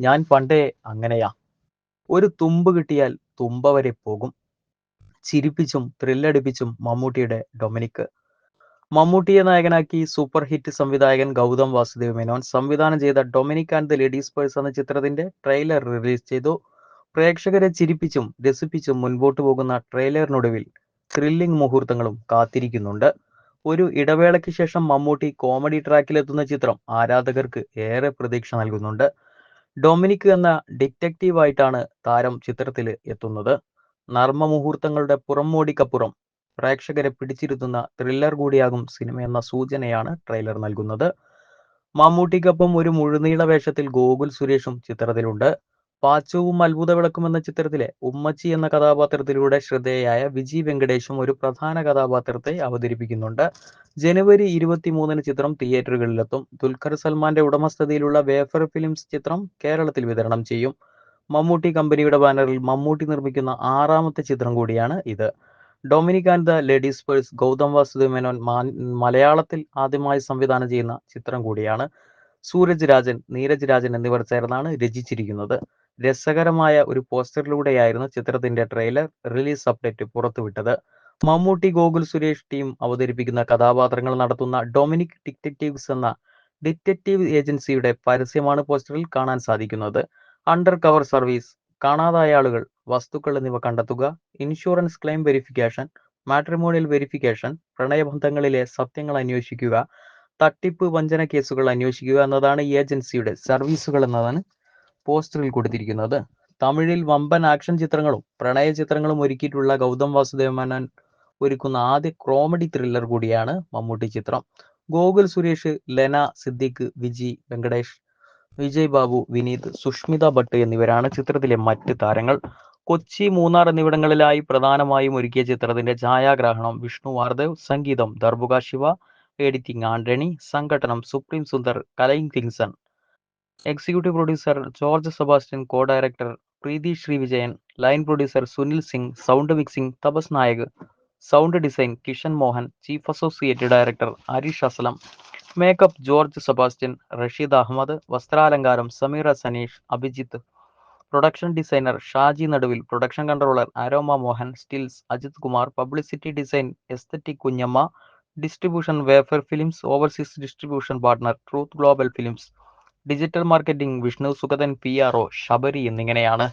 ഞാൻ പണ്ടേ അങ്ങനെയാ. ഒരു തുമ്പ് കിട്ടിയാൽ തുമ്പ വരെ പോകും. ചിരിപ്പിച്ചും ത്രില്ലടിപ്പിച്ചും മമ്മൂട്ടിയുടെ ഡൊമിനിക്ക് മമ്മൂട്ടിയെ നായകനാക്കി സൂപ്പർ ഹിറ്റ് സംവിധായകൻ ഗൗതം വാസുദേവ് മേനോൻ സംവിധാനം ചെയ്ത Dominic and the ladies purse എന്ന ചിത്രത്തിന്റെ ട്രെയിലർ റിലീസ് ചെയ്തു. പ്രേക്ഷകരെ ചിരിപ്പിച്ചും രസിപ്പിച്ചും മുൻപോട്ട് പോകുന്ന ട്രെയിലറിനൊടുവിൽ ത്രില്ലിംഗ് മുഹൂർത്തങ്ങളും കാത്തിരിക്കുന്നുണ്ട്. ഒരു ഇടവേളയ്ക്ക് ശേഷം മമ്മൂട്ടി കോമഡി ട്രാക്കിലെത്തുന്ന ചിത്രം ആരാധകർക്ക് ഏറെ പ്രതീക്ഷ നൽകുന്നുണ്ട്. ഡൊമിനിക് എന്ന ഡിറ്റക്റ്റീവായിട്ടാണ് താരം ചിത്രത്തിൽ എത്തുന്നത്. നർമ്മ മുഹൂർത്തങ്ങളുടെ പുറംമോടിക്കപ്പുറം പ്രേക്ഷകരെ പിടിച്ചിരുത്തുന്ന ത്രില്ലർ കൂടിയാകും സിനിമ എന്ന സൂചനയാണ് ട്രെയിലർ നൽകുന്നത്. മമ്മൂട്ടിക്കൊപ്പം ഒരു മുഴുനീള വേഷത്തിൽ ഗോകുൽ സുരേഷും ചിത്രത്തിലുണ്ട്. പാച്ചുവും അത്ഭുത വിളക്കും എന്ന ചിത്രത്തിലെ ഉമ്മച്ചി എന്ന കഥാപാത്രത്തിലൂടെ ശ്രദ്ധേയായ വിജി വെങ്കടേഷും ഒരു പ്രധാന കഥാപാത്രത്തെ അവതരിപ്പിക്കുന്നുണ്ട്. ജനുവരി ഇരുപത്തിമൂന്നിന് ചിത്രം തിയേറ്ററുകളിലെത്തും. ദുൽഖർ സൽമാന്റെ ഉടമസ്ഥതയിലുള്ള വേഫർ ഫിലിംസ് ചിത്രം കേരളത്തിൽ വിതരണം ചെയ്യും. മമ്മൂട്ടി കമ്പനിയുടെ ബാനറിൽ മമ്മൂട്ടി നിർമ്മിക്കുന്ന ആറാമത്തെ ചിത്രം കൂടിയാണ് ഇത്. Dominic and the ladies purse Gautham Vasudev Menon മലയാളത്തിൽ ആദ്യമായി സംവിധാനം ചെയ്യുന്ന ചിത്രം കൂടിയാണ്. സൂരജ് രാജൻ നീരജ് രാജൻ എന്നിവർ ചേർന്നാണ് രചിച്ചിരിക്കുന്നത്. രസകരമായ ഒരു പോസ്റ്ററിലൂടെയായിരുന്നു ചിത്രത്തിന്റെ ട്രെയിലർ റിലീസ് അപ്ഡേറ്റ് പുറത്തുവിട്ടത്. മമ്മൂട്ടി ഗോകുൽ സുരേഷ് ടീം അവതരിപ്പിക്കുന്ന കഥാപാത്രങ്ങൾ നടത്തുന്ന ഡൊമിനിക് ഡിറ്റക്റ്റീവ്സ് എന്ന ഡിറ്റക്റ്റീവ് ഏജൻസിയുടെ പരസ്യമാണ് പോസ്റ്ററിൽ കാണാൻ സാധിക്കുന്നത്. അണ്ടർ കവർ സർവീസ് കാണാതായ ആളുകൾ വസ്തുക്കൾ എന്നിവ കണ്ടെത്തുക insurance claim verification matrimonial verification പ്രണയബന്ധങ്ങളിലെ സത്യങ്ങൾ അന്വേഷിക്കുക തട്ടിപ്പ് വഞ്ചന കേസുകൾ അന്വേഷിക്കുക എന്നതാണ് ഈ ഏജൻസിയുടെ സർവീസുകൾ എന്നതാണ് പോസ്റ്ററിൽ കൊടുത്തിരിക്കുന്നത്. തമിഴിൽ വമ്പൻ ആക്ഷൻ ചിത്രങ്ങളും പ്രണയ ചിത്രങ്ങളും ഒരുക്കിയിട്ടുള്ള ഗൗതം വാസുദേവ മേനോൻ ഒരുക്കുന്ന ആദ്യ കോമഡി ത്രില്ലർ കൂടിയാണ് മമ്മൂട്ടി ചിത്രം. ഗോകുൽ സുരേഷ് ലെന സിദ്ദിഖ് വിജി വെങ്കടേഷ് വിജയ് ബാബു വിനീത് സുഷ്മിത ഭട്ട് എന്നിവരാണ് ചിത്രത്തിലെ മറ്റ് താരങ്ങൾ. കൊച്ചി മൂന്നാർ എന്നിവിടങ്ങളിലായി പ്രധാനമായും ഒരുക്കിയ ചിത്രത്തിന്റെ ഛായാഗ്രാഹണം വിഷ്ണു വാർദേവ് സംഗീതം ദർബുക ശിവ എഡിറ്റിംഗ് ആന്റണി സംഘടനം supreme Sundar കലയിങ് തിങ്സൺ executive producer George Sebastian co director Preethi Sreevijayan line producer Sunil Singh sound mixing Tapas Nayak sound design Kishan Mohan chief associate director Harish Aslam. Makeup George Sebastian Rasheed Ahmed വസ്ത്രാലങ്കാരം Sameera Saneesh Abhijith. Production designer Shaji Naduvil production controller Aroma Mohan stills Ajith Kumar publicity design aesthetic Kunjamma distribution Wayfarer Films overseas distribution partner Truth Global Films digital marketing Vishnu Sugathan P R O Sabari എന്നിങ്ങനെയാണ്.